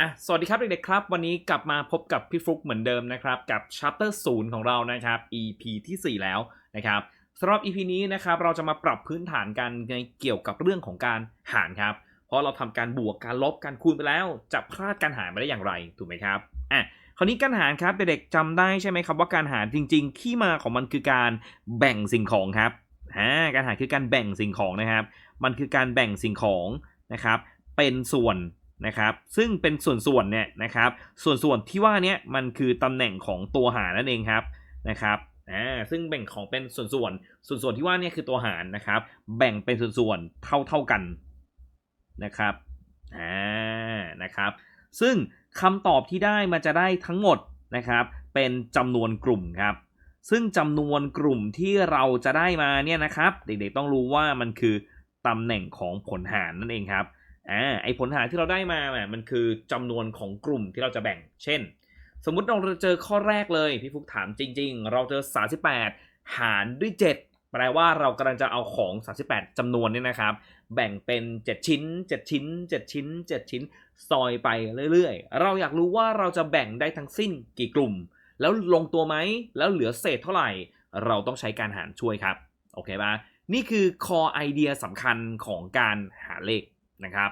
อะสวัสดีครับเด็กๆครับ วันนี้กลับมาพบกับพี่ฟลุกเหมือนเดิมนะครับ กับ Chapter 0 ของเรานะครับ EP ที่ 4 แล้วนะครับสำหรับ EP นี้นะครับเราจะมาปรับพื้นฐานกันในเกี่ยวกับเรื่องของการหารครับ เพราะเราทำการบวกการลบการคูณไปแล้ว จะพลาดการหารมาได้อย่างไรถูกไหมครับอะคราวนี้การหารครับเด็กๆจำได้ใช่ไหมครับว่าการหารจริง ๆ ที่มาของมันคือการแบ่งสิ่งของครับอ่าการหารคือการแบ่งสิ่งของนะครับ มันคือการแบ่งสิ่งของนะครับ เป็นส่วน นะครับ ซึ่งเป็นส่วนส่วนๆเนี่ยนะครับ ส่วนส่วนที่ว่าเนี้ยมันคือตำแหน่งของตัวหารนั่นเองครับนะครับอ่าซึ่งแบ่งของเป็นส่วนส่วนๆส่วนส่วนที่ว่าเนี่ยคือตัวหารนะครับ แบ่งเป็นส่วนส่วนๆเท่าเท่าๆกันนะครับอ่านะครับ ซึ่งคำตอบที่ได้มันจะได้ทั้งหมดนะครับ เป็นจำนวนกลุ่มครับ ซึ่งจำนวนกลุ่มที่เราจะได้มาเนี่ยนะครับ เด็กๆต้องรู้ว่ามันคือตำแหน่งของผลหารนั่นเองครับ อ่าไอผลหารที่เราได้มาเนี่ยมันคือจำนวนของกลุ่มที่เราจะแบ่ง เช่น สมมุติเราเจอข้อแรกเลยพี่ฟุกถามจริง ๆ เราเจอ 38 หารด้วย 7 แปลว่าเรากำลังจะเอาของ 38จำนวนเนี่ยนะครับ แบ่งเป็น 7 ชิ้น 7 ชิ้น 7 ชิ้น 7 ชิ้นซอยไปเรื่อยๆ เราอยากรู้ว่าเราจะแบ่งได้ทั้งสิ้นกี่กลุ่ม แล้วลงตัวไหมแล้วเหลือเศษเท่าไหร่ เราต้องใช้การหารช่วยครับโอเคปะนี่คือคอไอเดียสำคัญของการหาเลข นะครับ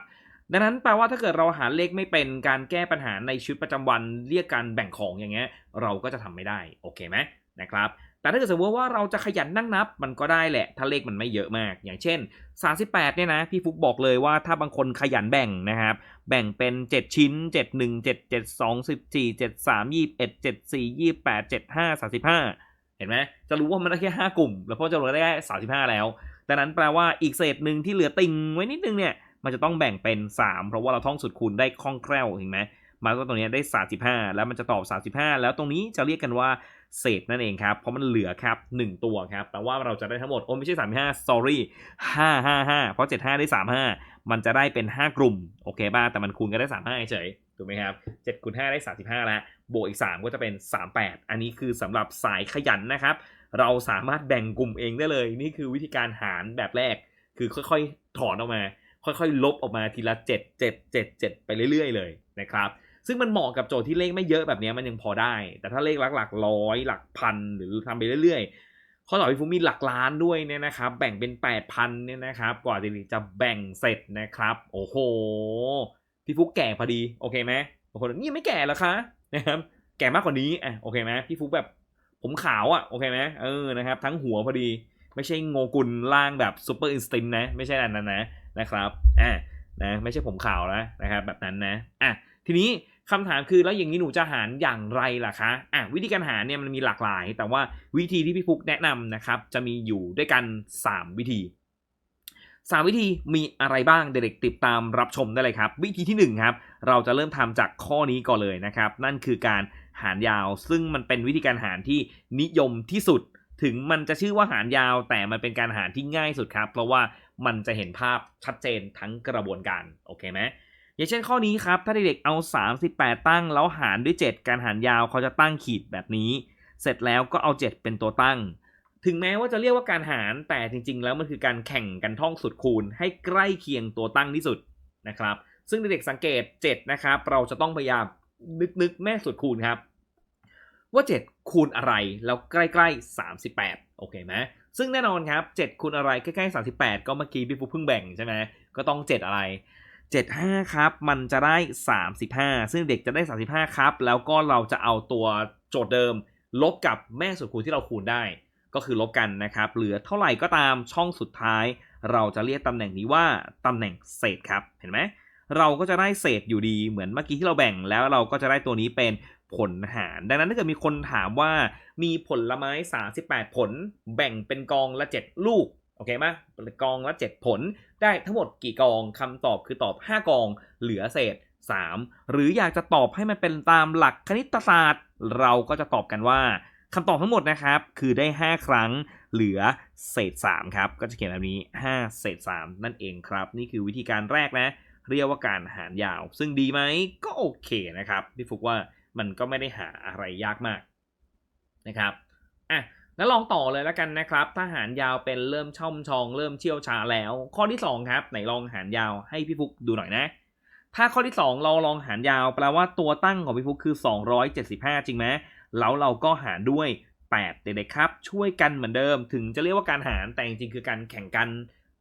ดังนั้นแปลว่าถ้าเกิดเราหาเลขไม่เป็นการแก้ปัญหาในชีวิตประจำวันเรียกการแบ่งของอย่างเงี้ยเราก็จะทำไม่ได้โอเคไหมนะครับแต่ถ้าเกิดสมมติว่าเราจะขยันนั่งนับมันก็ได้แหละ ถ้าเลขมันไม่เยอะมาก อย่างเช่น 38เนี่ยนะพี่ฟุกบอกเลยว่าถ้าบางคนขยันแบ่งนะครับ แบ่งเป็น 7 ชิ้น 7 1 7 7 2 14 7 3 21 7 4 28 75 35 เห็นไหมจะรู้ว่ามันได้แค่ 5 กลุ่ม แล้วพอจะรู้ได้แค่35 แล้วดังนั้นแปลว่าอีกเศษหนึ่งที่เหลือติ่งไว้นิดนึงเนี่ย มันจะต้องแบ่งเป็น 3 เพราะว่าเราท่องสูตรคูณได้คล่องแคล่วเห็นไหมมาก็ตรงนี้ได้ 35 แล้วมันจะตอบ 35 แล้วตรงนี้จะเรียกกันว่าเศษนั่นเองครับ เพราะมันเหลือครับ 1 ตัวครับแต่ว่าเราจะได้ทั้งหมด โอ้ไม่ใช่ 35 sorry 555 เพราะ 75 ได้ 35 มันจะได้เป็น 5 กลุ่ม โอเคป่ะ แต่มันคูณกันได้ 35 เฉย ถูกไหมครับ7คูณ5ได้ 35 แล้ว บวกอีก 3 ก็จะเป็น 38 อันนี้คือสำหรับสายขยันนะครับ เราสามารถแบ่งกลุ่มเองได้เลย นี่คือวิธีการหารแบบแรก คือค่อยๆ ถอนออกมา ค่อยๆ ลบออกมาทีละ7 7 7 7 ไปเรื่อยๆ เลยนะครับ ซึ่งมันเหมาะกับโจทย์ที่เลขไม่เยอะแบบนี้มันยังพอได้ แต่ถ้าเลขหลักหลักร้อยหลักพันหรือทำไปเรื่อยๆ ข้อต่อไปฟุมีหลักล้านด้วยเนี่ยนะครับ แบ่งเป็น 8,000เนี่ยนะครับกว่าจะแบ่งเสร็จนะครับ โอ้โห พี่ฟุกแก่พอดี โอเคไหมบางคนนี่ไม่แก่หรอคะนะครับ แก่มากกว่านี้อะโอเคไหมพี่ฟุกแบบผมขาวอะโอเคไหมเออนะครับ ทั้งหัวพอดี ไม่ใช่งกุลล่างแบบซูเปอร์อินสตินนะ ไม่ใช่อันนั้นนะ นะครับอะนะไม่ใช่ผมข่าวนะนะครับแบบนั้นนะอะทีนี้คำถามคือแล้วอย่างนี้หนูจะหารอย่างไรล่ะคะอะวิธีการหารเนี่ยมันมีหลากหลาย แต่ว่าวิธีที่พี่ฟุกแนะนำนะครับจะมีอยู่ด้วยกัน 3 วิธี 3 วิธีมีอะไรบ้างเด็กๆติดตามรับชมได้เลยครับ วิธีที่1ครับเราจะเริ่มทำจากข้อนี้ก่อนเลยนะครับ นั่นคือการหารยาว ซึ่งมันเป็นวิธีการหารที่นิยมที่สุด ถึงมันจะชื่อว่าหารยาวแต่มันเป็นการหารที่ง่ายสุดครับ เพราะว่ามันจะเห็นภาพชัดเจนทั้งกระบวนการโอเคไหมอย่างเช่นข้อนี้ครับ ถ้าเด็กๆเอา 38 ตั้งแล้วหารด้วย 7 การหารยาวเขาจะตั้งขีดแบบนี้ เสร็จแล้วก็เอา 7 เป็นตัวตั้ง ถึงแม้ว่าจะเรียกว่าการหารแต่จริง ๆ แล้วมันคือการแข่งกันท่องสุดคูณ ให้ใกล้เคียงตัวตั้งที่สุดนะครับ ซึ่งเด็กๆสังเกต 7 นะครับ เราจะต้องพยายามนึกๆแม่สุดคูณครับ ว่า 7 คูณอะไรแล้วใกล้ๆ 38 โอเคไหมซึ่งแน่นอนครับ 7 คูณอะไรใกล้ๆ 38 ก็เมื่อกี้พี่ฟุกเพิ่งแบ่งใช่ไหมก็ต้อง 7 อะไร 75 ครับ มันจะได้ 35 ซึ่งเด็กจะได้ 35 ครับ แล้วก็เราจะเอาตัวโจทย์เดิม ลบกับแม่สุดคูณที่เราคูณได้ ก็คือลบกันนะครับ เหลือเท่าไหร่ก็ตามช่องสุดท้าย เราจะเรียกตำแหน่งนี้ว่าตำแหน่งเศษครับ เห็นไหมเราก็จะได้เศษอยู่ดีเหมือนเมื่อกี้ที่เราแบ่งแล้วเราก็จะได้ตัวนี้เป็น ผลหาร ดังนั้นถ้าเกิดมีคนถามว่ามีผลไม้ 38 ผล แบ่งเป็นกองละ 7 ลูกโอเคไหมกองละ 7 ผลได้ทั้งหมดกี่กองคำตอบคือตอบ 5 กองเหลือเศษ 3 หรืออยากจะตอบให้มันเป็นตามหลักคณิตศาสตร์ เราก็จะตอบกันว่าคำตอบทั้งหมดนะครับ คือได้ 5 ครั้งเหลือเศษ 3 ครับ ก็จะเขียนแบบนี้ 5 เศษ 3 นั่นเองครับ นี่คือวิธีการแรกนะ เรียกว่าการหารยาว ซึ่งดีไหมก็โอเคนะครับ พี่ฟุกว่า มันก็ไม่ได้หาอะไรยากมากนะครับอะแล้วลองต่อเลยแล้วกันนะครับ ถ้าหารยาวเป็นเริ่มช่อมชอง เริ่มเชี่ยวชาแล้ว ข้อที่ 2 ครับ ไหนลองหารยาวให้พี่ฟุกดูหน่อยนะ ถ้าข้อที่ 2 เราลองหารยาวแปลว่าตัวตั้งของพี่ฟุกคือ 275 จริงไหมแล้วเราก็หารด้วย 8 เด็กๆครับ ช่วยกันเหมือนเดิม ถึงจะเรียกว่าการหารแต่จริงๆคือการแข่งกัน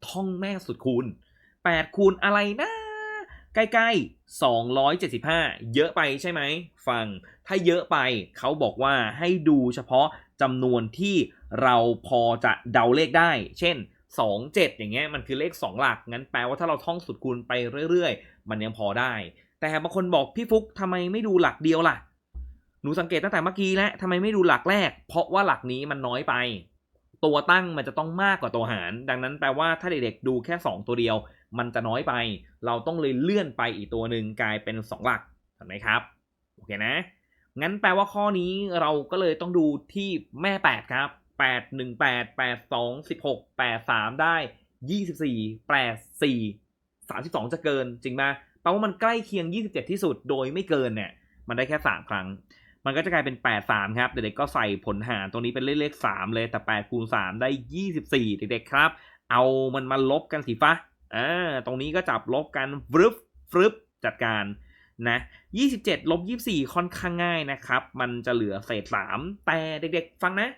ท่องแม่สุดคูณ8คูณอะไรนะ ใกล้ๆ 275 เยอะไปใช่ไหม ฟัง ถ้าเยอะไปเขาบอกว่าให้ดูเฉพาะจำนวนที่เราพอจะเดาเลขได้ เช่น 2 7 อย่างเงี้ยมันคือเลข 2 หลัก งั้นแปลว่าถ้าเราท่องสุดคูณไปเรื่อยๆ มันยังพอได้ แต่บางคนบอกพี่ฟุกทำไมไม่ดูหลักเดียวล่ะ หนูสังเกตตั้งแต่เมื่อกี้แล้วทำไมไม่ดูหลักแรก เพราะว่าหลักนี้มันน้อยไป ตัวตั้งมันจะต้องมากกว่าตัวหาร ดังนั้นแปลว่าถ้าเด็กๆดูแค่ 2 ตัวเดียว มันจะน้อยไป เราต้องเลยเลื่อนไปอีกตัวหนึ่งกลายเป็น 2 หลักเห็นไหมครับโอเคนะ งั้นแปลว่าข้อนี้เราก็เลยต้องดูที่แม่ 8 ครับ 8 1 8 8 2 16 8 3 ได้ 24 8 4 32 จะเกินจริงไหมแปลว่ามันใกล้เคียง 27 ที่สุดโดยไม่เกินเนี่ยมันได้แค่ 3 ครั้ง มันก็จะกลายเป็น 8 3 ครับ เด็กๆก็ใส่ผลหารตรงนี้เป็นเลขเลข3เลยแต่8คูณ3ได้ 24 เด็กๆครับ เอามันมาลบกันสิฟ้า อ่าตรงนี้ก็จับลบกันฟรึบฟรึบจัดการนะ27ลบ24 ค่อนข้างง่ายนะครับ มันจะเหลือเศษ 3 แต่เด็กๆ ฟังนะ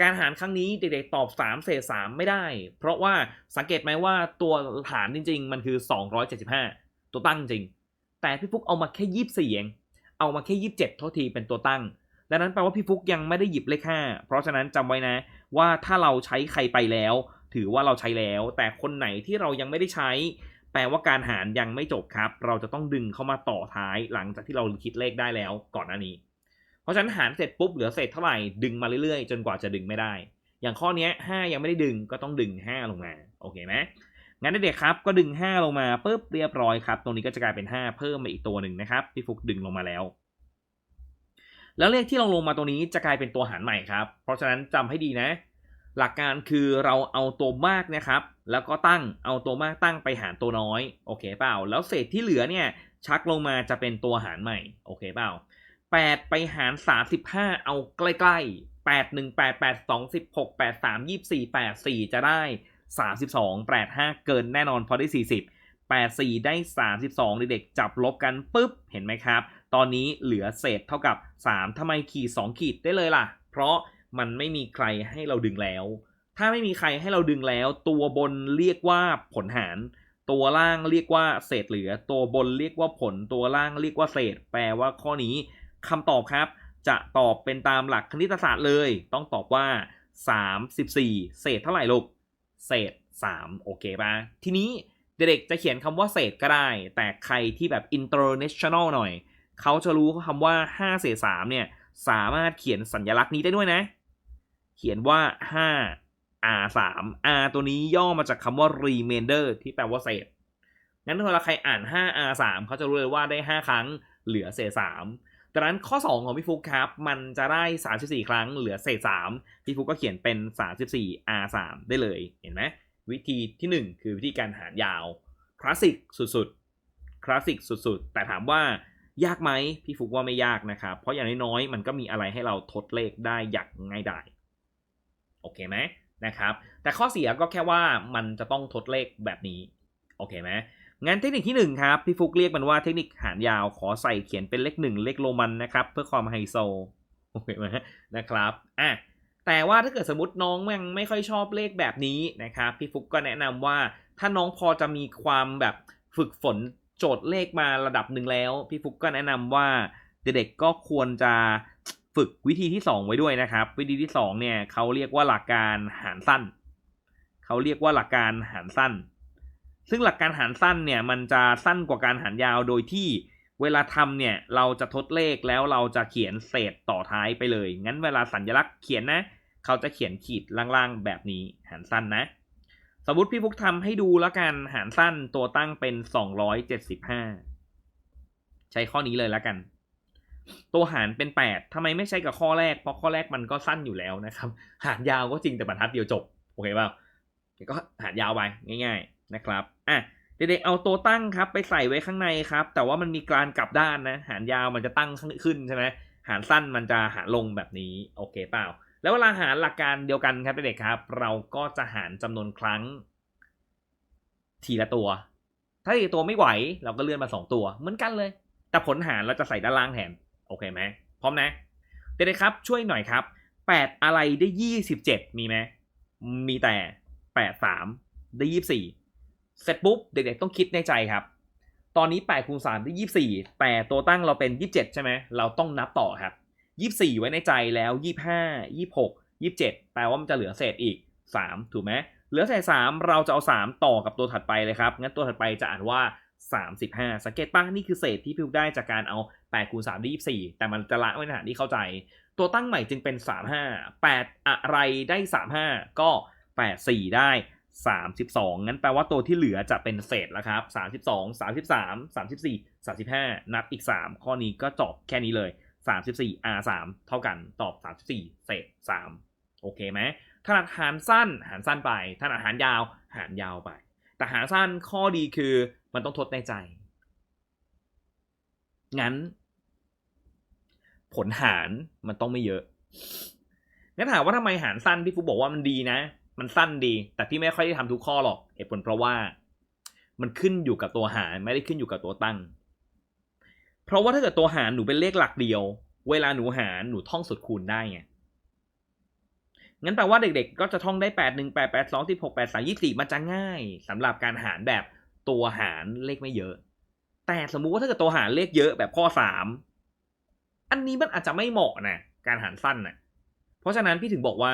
การหารครั้งนี้เด็กๆ ตอบ 3 เศษ 3 ไม่ได้ เพราะว่าสังเกตไหมว่าตัวหารจริง ๆ มันคือ 275 ตัวตั้งจริง แต่พี่ฟุกเอามาแค่ 24เอง เอามาแค่ 27โทษทีเป็นตัวตั้ง ดังนั้นแปลว่าพี่ฟุกยังไม่ได้หยิบเลข5เพราะฉะนั้นจำไว้นะว่าถ้าเราใช้ใครไปแล้ว ถือว่าเราใช้แล้ว แต่คนไหนที่เรายังไม่ได้ใช้ แปลว่าการหารยังไม่จบครับ เราจะต้องดึงเข้ามาต่อท้ายหลังจากที่เราคิดเลขได้แล้วก่อนหน้านี้ เพราะฉะนั้นหารเสร็จปุ๊บเหลือเศษเท่าไหร่ดึงมาเรื่อยๆ จนกว่าจะดึงไม่ได้ อย่างข้อนี้5ยังไม่ได้ดึงก็ต้องดึง 5 ลงมาโอเคไหมงั้นเด็กๆครับก็ดึง 5 ลงมาปุ๊บเรียบร้อยครับ ตรงนี้ก็จะกลายเป็น 5 เพิ่มมาอีกตัวหนึ่งนะครับพี่ฟุกดึงลงมาแล้ว แล้วเลขที่ลงลงมาตรงนี้จะกลายเป็นตัวหารใหม่ครับ เพราะฉะนั้นจำให้ดีนะ หลักการคือเราเอาตัวมากนะครับ แล้วก็ตั้งเอาตัวมากตั้งไปหารตัวน้อยโอเคเปล่า แล้วเศษที่เหลือเนี่ยชักลงมาจะเป็นตัวหารใหม่โอเคเปล่า 8 ไปหาร 35 เอาใกล้ๆ8 1 8 8 2 16 8 3 24 8 4 จะได้ 32 8 5 เกินแน่นอนเพราะได้ 40 8 4 ได้ 32 เด็กๆจับลบกันปุ๊บ เห็นไหมครับ ตอนนี้เหลือเศษเท่ากับ 3ทำไมขีด 2 ขีดได้เลยล่ะ เพราะ มันไม่มีใครให้เราดึงแล้ว ถ้าไม่มีใครให้เราดึงแล้ว ตัวบนเรียกว่าผลหาร ตัวล่างเรียกว่าเศษเหลือ ตัวบนเรียกว่าผล ตัวล่างเรียกว่าเศษ แปลว่าข้อนี้คำตอบครับ จะตอบเป็นตามหลักคณิตศาสตร์เลย ต้องตอบว่า 34 เศษเท่าไหร่ลูก เศษ 3 โอเคปะทีนี้เด็กจะเขียนคำว่าเศษก็ได้ แต่ใครที่แบบ international หน่อย เขาจะรู้คำว่า 5 เศษ 3 เนี่ย สามารถเขียนสัญลักษณ์นี้ได้ด้วยนะ เขียนว่า 5 r 3 r ตัวนี้ย่อมาจากคำว่า remainder ที่แปลว่าเศษ งั้นเวลาใครอ่าน 5 r 3เขาจะรู้เลยว่าได้ 5 ครั้งเหลือเศษ 3ดังนั้นข้อ 2 ของพี่ฟุกครับ มันจะได้ 34 ครั้งเหลือเศษ 3 พี่ฟุกก็เขียนเป็น 34 r 3ได้เลย เห็นไหมวิธีที่ 1 คือวิธีการหารยาว คลาสสิกสุดๆ คลาสสิกสุดๆ แต่ถามว่ายากไหมพี่ฟุกว่าไม่ยากนะครับ เพราะอย่างน้อยๆ มันก็มีอะไรให้เราทดเลขได้อย่างง่ายดาย โอเคไหมนะครับ แต่ข้อเสียก็แค่ว่ามันจะต้องทดเลขแบบนี้ โอเคไหมงั้นเทคนิคที่ 1 ครับ พี่ฟุกเรียกมันว่าเทคนิคหารยาวขอใส่เขียนเป็นเลข1เลขโรมันนะครับ เพื่อความไฮโซโอเคไหมนะครับอะแต่ว่าถ้าเกิดสมมติน้องยังไม่ค่อยชอบเลขแบบนี้นะครับพี่ฟุกก็แนะนำว่าถ้าน้องพอจะมีความแบบฝึกฝนโจทย์เลขมาระดับหนึ่งแล้ว พี่ฟุกก็แนะนำว่าเด็กๆก็ควรจะ ฝึกวิธีที่ 2 ไว้ด้วยนะครับ วิธีที่2เนี่ยเขาเรียกว่าหลักการหารสั้นเขาเรียกว่าหลักการหารสั้น ซึ่งหลักการหารสั้นเนี่ยมันจะสั้นกว่าการหารยาวโดยที่เวลาทำเนี่ยเราจะทดเลขแล้วเราจะเขียนเศษต่อท้ายไปเลย งั้นเวลาสัญลักษณ์เขียนนะ เขาจะเขียนขีดล่างๆแบบนี้หารสั้นนะ สมมติพี่ฟุกทำให้ดูแล้วกันหารสั้นตัวตั้งเป็น 275 ใช้ข้อนี้เลยแล้วกัน ตัวหารเป็น 8ทำไมไม่ใช้กับข้อแรก เพราะข้อแรกมันก็สั้นอยู่แล้วนะครับ หารยาวก็จริงแต่บรรทัดเดียวจบ โอเคเปล่าก็หารยาวไปง่าย ๆนะครับ อะเด็กๆเอาตัวตั้งครับ ไปใส่ไว้ข้างในครับ แต่ว่ามันมีการกลับด้านนะ หารยาวมันจะตั้งขึ้นใช่ไหมหารสั้นมันจะหารลงแบบนี้ โอเคเปล่า แล้วเวลาหารหลักการเดียวกันครับเด็กๆครับ เราก็จะหารจำนวนครั้ง ทีละตัว ถ้าเด็กตัวไม่ไหว เราก็เลื่อนมาสองตัวเหมือนกันเลย แต่ผลหารเราจะใส่ด้านล่างแทน โอเคไหมพร้อมนะเด็กๆครับช่วยหน่อยครับแปดอะไรได้ยี่สิบเจ็ดมีไหมมีแต่แปดสามได้ยี่สี่เสร็จปุ๊บเด็กๆต้องคิดในใจครับ ตอนนี้แปดคูณสามได้ยี่สี่แต่ตัวตั้งเราเป็นยี่สิบเจ็ดใช่ไหมเราต้องนับต่อครับยี่สี่ไว้ในใจแล้วยี่ห้ายี่หกยี่เจ็ดแปลว่ามันจะเหลือเศษอีกสามถูกไหมเหลือเศษสามเราจะเอาสามต่อกับตัวถัดไปเลยครับ งั้นตัวถัดไปจะอ่านว่า 35 สังเกตป่ะนี่คือเศษที่พิวได้จากการเอา 8คูณ3ได้24 แต่มันจะละไว้ในฐานที่เข้าใจ ตัวตั้งใหม่จึงเป็น 35 8 อะไรได้ 35 ก็ 84 ได้ 32 งั้นแปลว่าตัวที่เหลือจะเป็นเศษแล้วครับ 32 33 34 35 นับอีก 3 ข้อนี้ก็จบแค่นี้เลย 34 r 3เท่ากันตอบ 34 เศษ 3 โอเคไหมถนัดหารสั้นหารสั้นไปถนัดหารยาวหารยาวไป แต่หารสั้นข้อดีคือมันต้องทดในใจ งั้น ผลหารมันต้องไม่เยอะงั้นถามว่าทำไมหารสั้นพี่ฟุกบอกว่ามันดีนะ มันสั้นดี แต่พี่ไม่ค่อยได้ทำทุกข้อหรอกเหตุผลเพราะว่า มันขึ้นอยู่กับตัวหารไม่ได้ขึ้นอยู่กับตัวตั้ง เพราะว่าถ้าเกิดตัวหารหนูเป็นเลขหลักเดียว เวลาหนูหารหนูท่องสุดคูณได้ไงงั้นแปลว่าเด็กๆ ก็จะท่องได้แปดหนึ่งแปดแปดสองสิบหกแปดสามยี่สี่มันจะง่ายสำหรับการหารแบบตัวหารเลขไม่เยอะ แต่สมมุติว่าถ้าเกิดตัวหารเลขเยอะแบบข้อสาม อันนี้มันอาจจะไม่เหมาะนะการหารสั้นนะเพราะฉะนั้นพี่ถึงบอกว่า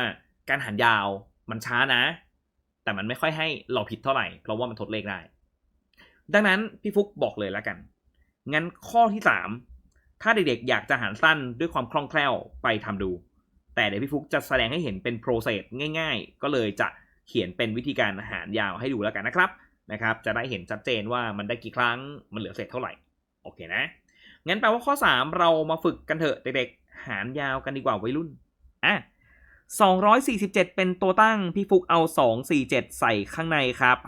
การหารยาวมันช้านะ แต่มันไม่ค่อยให้เราผิดเท่าไหร่เพราะว่ามันทดเลขได้ ดังนั้นพี่ฟุกบอกเลยแล้วกัน งั้นข้อที่สามถ้าเด็กๆอยากจะหารสั้นด้วยความคล่องแคล่วไปทำดู แต่เดี๋ยวพี่ฟุกจะแสดงให้เห็นเป็นโปรเซสง่าย ๆ ก็เลยจะเขียนเป็นวิธีการหารยาวให้ดูแล้วกันนะครับนะครับ จะได้เห็นชัดเจนว่ามันได้กี่ครั้งมันเหลือเศษเท่าไหร่ โอเคนะ งั้นแปลว่าข้อ 3 เรามาฝึกกันเถอะเด็กๆ หารยาวกันดีกว่าวัยรุ่น อะ247 เป็นตัวตั้ง พี่ฟุกเอา 247 ใส่ข้างในครับ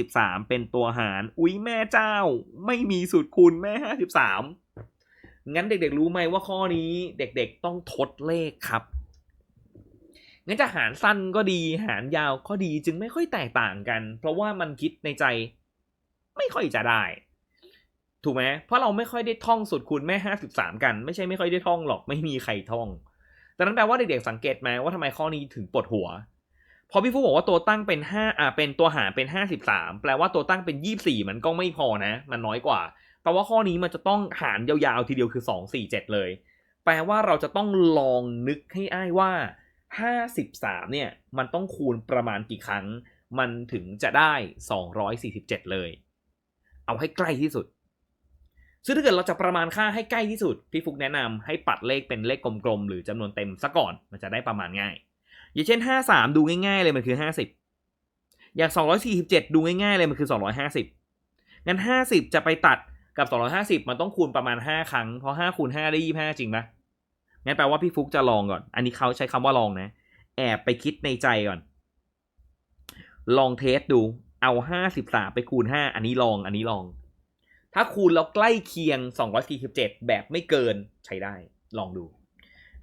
53 เป็นตัวหาร อุ๊ยแม่เจ้า ไม่มีสูตรคูณแม่ 53 งั้นเด็กๆรู้ไหมว่าข้อนี้เด็กๆต้องทดเลขครับ งั้นจะหารสั้นก็ดีหารยาวก็ดีจึงไม่ค่อยแตกต่างกัน เพราะว่ามันคิดในใจ ไม่ค่อยจะได้ ถูกไหมเพราะเราไม่ค่อยได้ท่องสูตรคูณแม่ห้าสิบสามกัน ไม่ใช่ไม่ค่อยได้ท่องหรอกไม่มีใครท่องแต่นั้นแปลว่าเด็กๆสังเกตไหมว่าทำไมข้อนี้ถึงปวดหัว พอพี่ฟูบอกว่าตัวตั้งเป็นห้าอ่าเป็นตัวหารเป็นห้าสิบสามแปลว่าตัวตั้งเป็นยี่สี่มันก็ไม่พอนะ มันน้อยกว่าแปลว่าข้อนี้มันจะต้องหารยาวๆทีเดียวคือสองสี่เจ็ดเลย แปลว่าเราจะต้องลองนึกให้อ้ายว่า 53 เนี่ยมันต้องคูณประมาณกี่ครั้ง มันถึงจะได้ 247 เลย เอาให้ใกล้ที่สุด ซึ่งถ้าเกิดเราจะประมาณค่าให้ใกล้ที่สุด พี่ฟุกแนะนำให้ปัดเลขเป็นเลขกลมๆ หรือจำนวนเต็มซะก่อน มันจะได้ประมาณง่าย อย่างเช่น 53 ดูง่ายๆเลยมันคือ 50 อย่าง 247 ดูง่ายๆเลยมันคือ 250 งั้น 50 จะไปตัดกับ 250 มันต้องคูณประมาณ 5 ครั้ง เพราะ5คูณ5ได้25 จริงปะงั้นแปลว่าพี่ฟุกจะลองก่อน อันนี้เขาใช้คำว่าลองนะ แอบไปคิดในใจก่อน ลองเทสดู เอาห้าสิบสามไปคูณห้าอันนี้ลอง อันนี้ลอง ถ้าคูณแล้วใกล้เคียงสองร้อยสี่สิบเจ็ดแบบไม่เกินใช้ได้ลองดู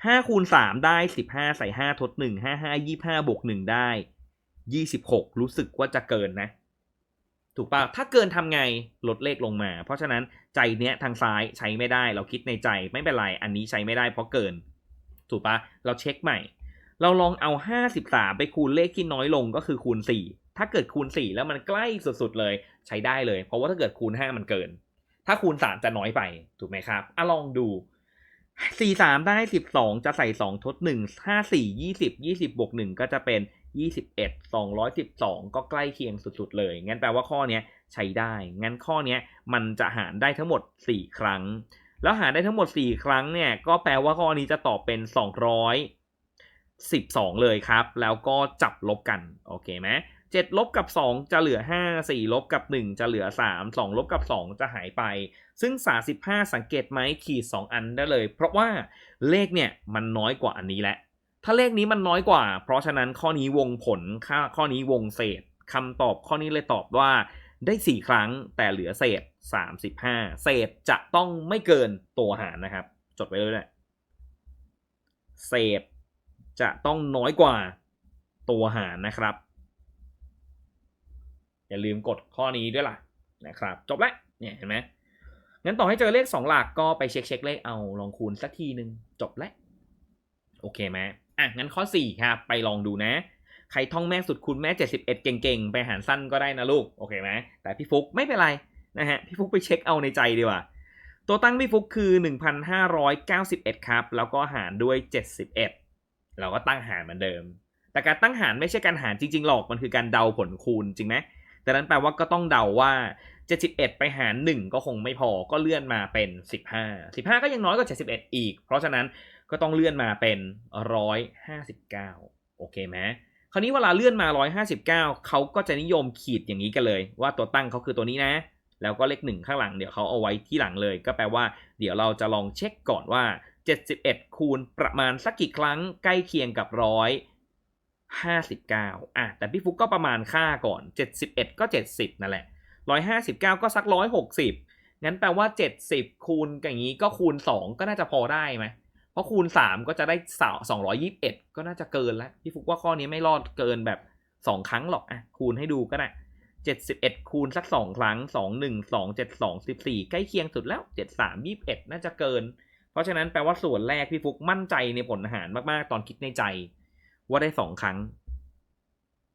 ห้าคูณสามได้สิบห้าใส่ห้าทดหนึ่งห้าห้ายี่ห้าบวกหนึ่งได้ยี่สิบหกรู้สึกว่าจะเกินนะ ถูกปะถ้าเกินทำไงลดเลขลงมา เพราะฉะนั้นใจเนี้ยทางซ้ายใช้ไม่ได้ เราคิดในใจไม่เป็นไร อันนี้ใช้ไม่ได้เพราะเกิน ถูกปะเราเช็คใหม่ เราลองเอา 53 ไปคูณเลขที่น้อยลงก็คือคูณ 4 ถ้าเกิดคูณ 4 แล้วมันใกล้สุดๆเลยใช้ได้เลย เพราะว่าถ้าเกิดคูณ 5 มันเกิน ถ้าคูณ 3 จะน้อยไปถูกไหมครับอะลองดู4 3ได้12จะใส่2ทด1 5 4 20 20บวก1ก็จะเป็น21 212ก็ใกล้เคียงสุดๆเลย งั้นแปลว่าข้อนี้ใช้ได้ งั้นข้อนี้มันจะหารได้ทั้งหมด4ครั้ง แล้วหารได้ทั้งหมด4ครั้งเนี่ยก็แปลว่าข้อนี้จะตอบเป็น212เลยครับ แล้วก็จับลบกัน โอเคไหม 7ลบกับ2จะเหลือ5 4ลบกับ1จะเหลือ3 2ลบกับ2จะหายไป ซึ่ง35สังเกตไหมขีด2อันได้เลย เพราะว่าเลขเนี่ยมันน้อยกว่าอันนี้แหละ ถ้าเลขนี้มันน้อยกว่า เพราะฉะนั้นข้อนี้วงผลค่าข้อนี้วงเศษคำตอบข้อนี้เลยตอบว่าได้ 4 ครั้งแต่เหลือเศษ 35 เศษจะต้องไม่เกินตัวหารนะครับ จดไว้เลยแหละเศษจะต้องน้อยกว่าตัวหารนะครับ อย่าลืมกดข้อนี้ด้วยล่ะนะครับ จบแล้วเนี่ยเห็นไหมงั้นต่อให้เจอเลข 2 หลักก็ไปเช็คเช็คเลขเอาลองคูณสักทีหนึ่งจบแล้วโอเคไหมอะงั้นข้อ4ครับไปลองดูนะ ใครท่องแม่สุดคูณแม่ 71 เก่งๆ ไปหารสั้นก็ได้นะลูกโอเคไหมแต่พี่ฟุกไม่เป็นไรนะฮะพี่ฟุกไปเช็คเอาในใจดีกว่าตัวตั้งพี่ฟุกคือ 1,591 ครับ แล้วก็หารด้วย 71 เราก็ตั้งหารเหมือนเดิม แต่การตั้งหารไม่ใช่การหารจริงๆหรอก มันคือการเดาผลคูณจริงไหม แต่นั้นแปลว่าก็ต้องเดาว่า 71 ไปหาร 1 ก็คงไม่พอก็เลื่อนมาเป็น 15 15 ก็ยังน้อยกว่า71 อีก เพราะฉะนั้นก็ต้องเลื่อนมาเป็น 159 โอเคไหมคราวนี้เวลาเลื่อนมา 159 เขาก็จะนิยมขีดอย่างนี้กันเลย ว่าตัวตั้งเขาคือตัวนี้นะ แล้วก็เลขหนึ่งข้างหลังเดี๋ยวเขาเอาไว้ที่หลังเลย ก็แปลว่า เดี๋ยวเราจะลองเช็คก่อนว่า 71 คูณประมาณสักกี่ครั้งใกล้เคียงกับร้อย 59อะแต่พี่ฟุกก็ประมาณค่าก่อน 71 ก็ 70 นั่นแหละ 159 ก็สัก 160 งั้นแปลว่า 70 คูณอย่างนี้ก็คูณ 2 ก็น่าจะพอได้ไหมเพราะคูณ 3 ก็จะได้221 ก็น่าจะเกินแล้ว พี่ฟุกว่าข้อนี้ไม่รอดเกินแบบ 2 ครั้งหรอกอะคูณให้ดูก็ได้71 คูณสัก 2 ครั้ง 2 1 2 7 2 14 ใกล้เคียงสุดแล้ว 73 21 น่าจะเกิน เพราะฉะนั้นแปลว่าส่วนแรกพี่ฟุกมั่นใจในผลอาหารมากๆ ตอนคิดในใจ ว่าได้2ครั้ง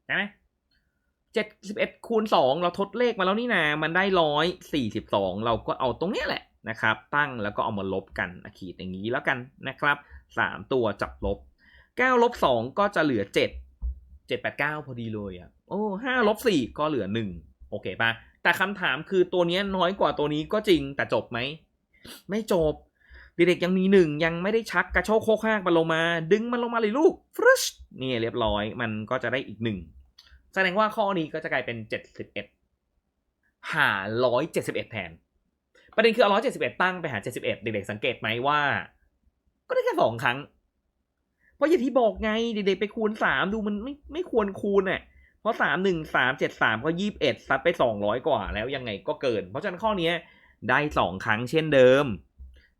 นะไหม71คูณ2เราทดเลขมาแล้วนี่นามันได้142เราก็เอาตรงเนี้ยแหละนะครับ ตั้งแล้วก็เอามาลบกันขีดอย่างนี้แล้วกันนะครับ3ตัวจับลบ9ลบ2ก็จะเหลือ7 789พอดีเลยอะโอ้5ลบ4ก็เหลือ1โอเคปะแต่คำถามคือตัวนี้น้อยกว่าตัวนี้ก็จริงแต่จบไหม ไม่จบ เด็กๆยังมีหนึ่งยังไม่ได้ชักกระโชกโคกห้างมันลงมา ดึงมันลงมาเลยลูกฟรึชนี่เรียบร้อย มันก็จะได้อีกหนึ่งแสดงว่าข้อนี้ก็จะกลายเป็น 71 หา 171 แทน ประเด็นคือเอา 171 ตั้งไปหา 71 เด็กๆสังเกตไหมว่า ก็ได้แค่สองครั้ง เพราะอย่างที่บอกไง เด็กๆไปคูณ 3 ดูมันไม่ไม่ควรคูณอะเพราะ 3 1 3 7 3 ก็ 21 ซัดไป 200 กว่าแล้วยังไงก็เกิน เพราะฉะนั้นข้อนี้ได้ 2 ครั้งเช่นเดิม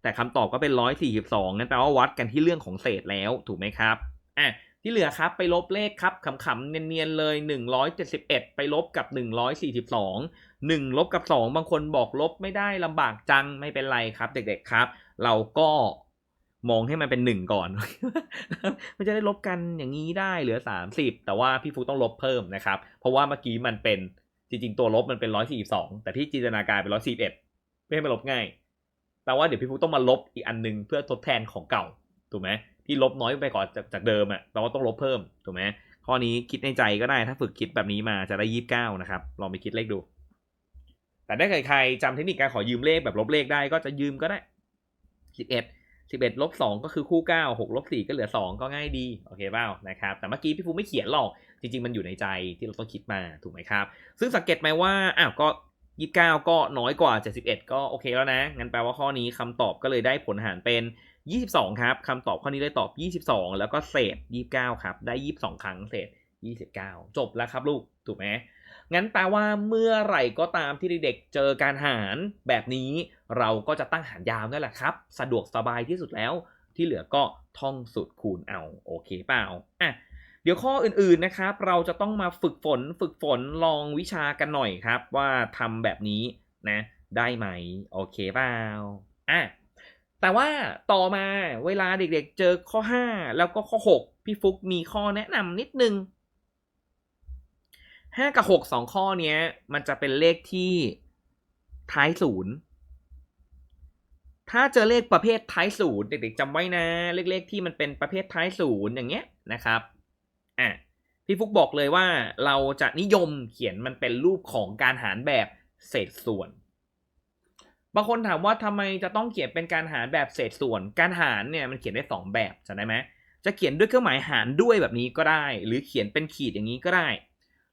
แต่คำตอบก็เป็น 142งั้นแปลว่าวัดกันที่เรื่องของเศษแล้วถูกไหมครับอะที่เหลือครับไปลบเลขครับขำๆเนียนๆเลย 171 ไปลบกับ 142 1 ลบกับ 2 บางคนบอกลบไม่ได้ลำบากจังไม่เป็นไรครับ เด็กๆครับ เราก็มองให้มันเป็น 1 ก่อน มันจะได้ลบกันอย่างนี้ได้เหลือ 30 แต่ว่าพี่ฟุกต้องลบเพิ่มนะครับ เพราะว่าเมื่อกี้มันเป็นจริงๆ ตัวลบมันเป็น 142 แต่พี่จินตนาการเป็น 141เพื่อให้มันลบง่าย แปลว่าเดี๋ยวพี่ฟุกต้องมาลบอีกอันหนึงเพื่อทดแทนของเก่าถูกไหมพี่ลบน้อยไปก่อนจากจากเดิมอะ่ะแปลว่าต้องลบเพิ่มถูกไหมข้อนี้คิดในใจก็ได้ถ้าฝึกคิดแบบนี้มาจะได้ยี่สิบเก้านะครับลองไปคิดเลขดู แต่ถ้าใครจำเทคนิคการขอยืมเลขแบบลบเลขได้ก็จะยืมก็ได้สิบเอ็ดสิบเอ็ดลบสองก็คือคู่เก้าหกลบสี่ก็เหลือสองก็ง่ายดีโอเคเปล่านะครับแต่เมื่อกี้พี่ฟูไม่เขียนหรอกจริง ๆ มันอยู่ในใจที่เราต้องคิดมาถูกไหมครับ ซึ่งสังเกตไหมว่าอ้าวก็ ยี่สิบเก้าก็น้อยกว่าเจ็ดสิบเอ็ดก็โอเคแล้วนะ งั้นแปลว่าข้อนี้คำตอบก็เลยได้ผลหารเป็นยี่สิบสองครับคำตอบข้อนี้เลยตอบยี่สิบสองแล้วก็เศษยี่สิบเก้าครับได้ยี่สิบสองครั้งเศษยี่สิบเก้าจบแล้วครับลูก ถูกไหมงั้นแปลว่าเมื่อไหร่ก็ตามที่เด็กๆเจอการหารแบบนี้ เราก็จะตั้งหารยาวนั่นแหละครับ สะดวกสบายที่สุดแล้ว ที่เหลือก็ท่องสูตรคูณเอาโอเคเปล่าอะ เดี๋ยวข้ออื่นๆนะครับ เราจะต้องมาฝึกฝนฝึกฝนลองวิชากันหน่อยครับ ว่าทำแบบนี้นะ ได้ไหม โอเคเปล่าอะแต่ว่าต่อมาเวลาเด็กๆเจอข้อ 5 แล้วก็ข้อ 6 พี่ฟุกมีข้อแนะนำนิดนึง 5 กับ 6 2 ข้อเนี้ยมันจะเป็นเลขที่ท้ายศูนย์ถ้าเจอเลขประเภทท้ายศูนย์เด็กๆจำไว้นะ เลขๆที่มันเป็นประเภทท้ายศูนย์อย่างเงี้ยนะครับ อะพี่ฟุกบอกเลยว่าเราจะนิยมเขียนมันเป็นรูปของการหารแบบเศษส่วน บางคนถามว่าทำไมจะต้องเขียนเป็นการหารแบบเศษส่วน การหารเนี่ยมันเขียนได้สองแบบจำได้ไหมจะเขียนด้วยเครื่องหมายหารด้วยแบบนี้ก็ได้ หรือเขียนเป็นขีดอย่างนี้ก็ได้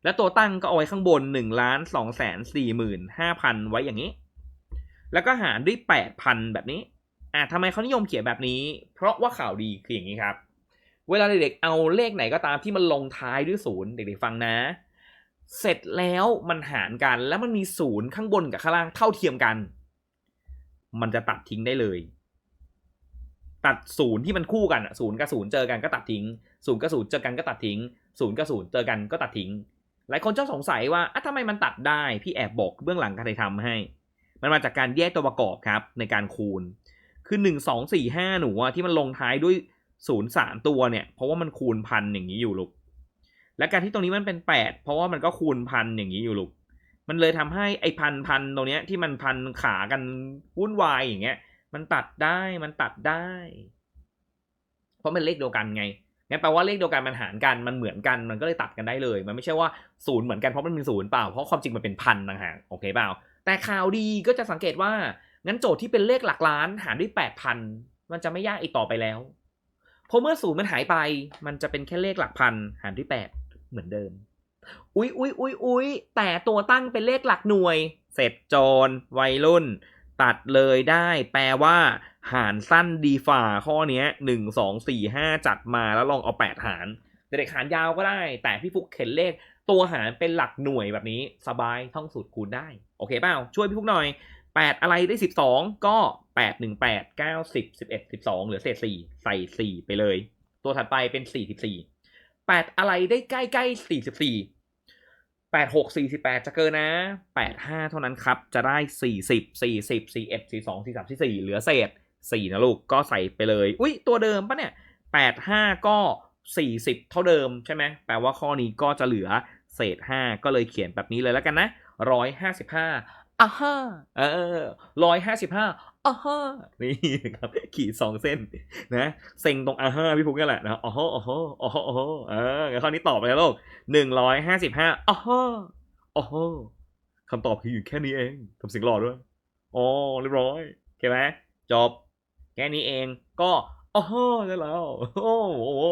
แล้วตัวตั้งก็เอาไว้ข้างบน1ล้าน2แสน4หมื่น5พันไว้อย่างนี้ แล้วก็หารด้วย8,000แบบนี้อะทำไมเขานิยมเขียนแบบนี้ เพราะว่าข่าวดีคืออย่างนี้ครับ เวลาเด็กๆเอาเลขไหนก็ตามที่มันลงท้ายด้วยศูนย์เด็กๆฟังนะ เสร็จแล้วมันหารกันแล้วมันมีศูนย์ข้างบนกับข้างล่างเท่าเทียมกัน มันจะตัดทิ้งได้เลย ตัดศูนย์ที่มันคู่กันศูนย์กับศูนย์เจอกันก็ตัดทิ้งศูนย์กับศูนย์เจอกันก็ตัดทิ้งศูนย์กับศูนย์เจอกันก็ตัดทิ้ง หลายคนชอบสงสัยว่าอะทำไมมันตัดได้พี่แอบบอกเบื้องหลังการถ่ายทำให้ มันมาจากการแยกตัวประกอบครับในการคูณคือหนึ่งสองสี่ห้าหนูอะที่มันลงท้ายด้วย ศูนย์สามตัวเนี่ย เพราะว่ามันคูณพันอย่างนี้อยู่ลูก และการที่ตรงนี้มันเป็นแปดเพราะว่ามันก็คูณพันอย่างนี้อยู่ลูก มันเลยทำให้ไอ้พันพันตรงเนี้ยที่มันพันขากันวุ่นวายอย่างเงี้ย มันตัดได้มันตัดได้ เพราะมันเลขเดียวกันไงงั้นแปลว่าเลขเดียวกันมันหารกันมันเหมือนกันมันก็เลยตัดกันได้เลย มันไม่ใช่ว่าศูนย์เหมือนกันเพราะมันเป็นศูนย์เปล่าเพราะความจริงมันเป็นพันต่างหากโอเคเปล่า แต่ข่าวดีก็จะสังเกตว่างั้นโจทย์ที่เป็นเลขหลักล้านหารด้วยแปดพันมันจะไม่ยากอีกต่อไปแล้ว พราะเมื่อศูนย์มันหายไป มันจะเป็นแค่เลขหลักพันหารด้วยแปดเหมือนเดิม อุ๊ยอุ๊ยอุ๊ยอุ๊ยแต่ตัวตั้งเป็นเลขหลักหน่วย เสร็จจรวัยรุ่น ตัดเลยได้ แปลว่า หารสั้นดีฝ่าข้อนี้หนึ่งสองสี่ห้าจัดมาแล้วลองเอาแปดหารเด็กหารยาวก็ได้ แต่พี่ฟุกเข็นเลข ตัวหารเป็นหลักหน่วยแบบนี้ สบายท่องสูตรคูณได้ โอเคเปล่าช่วยพี่ฟุกหน่อย 8 อะไรได้ 12 ก็ 8 1 8 9 10 11 12 เหลือเศษ 4 ใส่ 4 ไปเลย ตัวถัดไปเป็น 44 8 อะไรได้ใกล้ใกล้44 8 6 48 จะเกินนะ 8 5 เท่านั้นครับ จะได้ 40 40 41 42 43 44 เหลือเศษ 4 นะลูก ก็ใส่ไปเลย อุ้ยตัวเดิมปะเนี่ย 8 5 ก็ 40 เท่าเดิมใช่ไหม แปลว่าข้อนี้ก็จะเหลือเศษ 5 ก็เลยเขียนแบบนี้เลยแล้วกันนะ 155 อ่าฮ่าเออร้อยห้าสิบห้าอ่าฮ่านี่ครับ ขีดสองเส้น นะเซ็งตรงอ่าฮ่าพี่พุกนี่แหละนะอ๋ออ๋ออ๋ออ๋อเอองั้นข้อนี้ตอบไปแล้วลูกหนึ่งร้อยห้าสิบห้าอ่าฮ่าอ๋อคำตอบคืออยู่แค่นี้เองทำเสียงหล่อด้วยอ๋อเรียบร้อยโอเคไหมจบ แค่นี้เองก็อ๋อได้แล้ว โอ้โห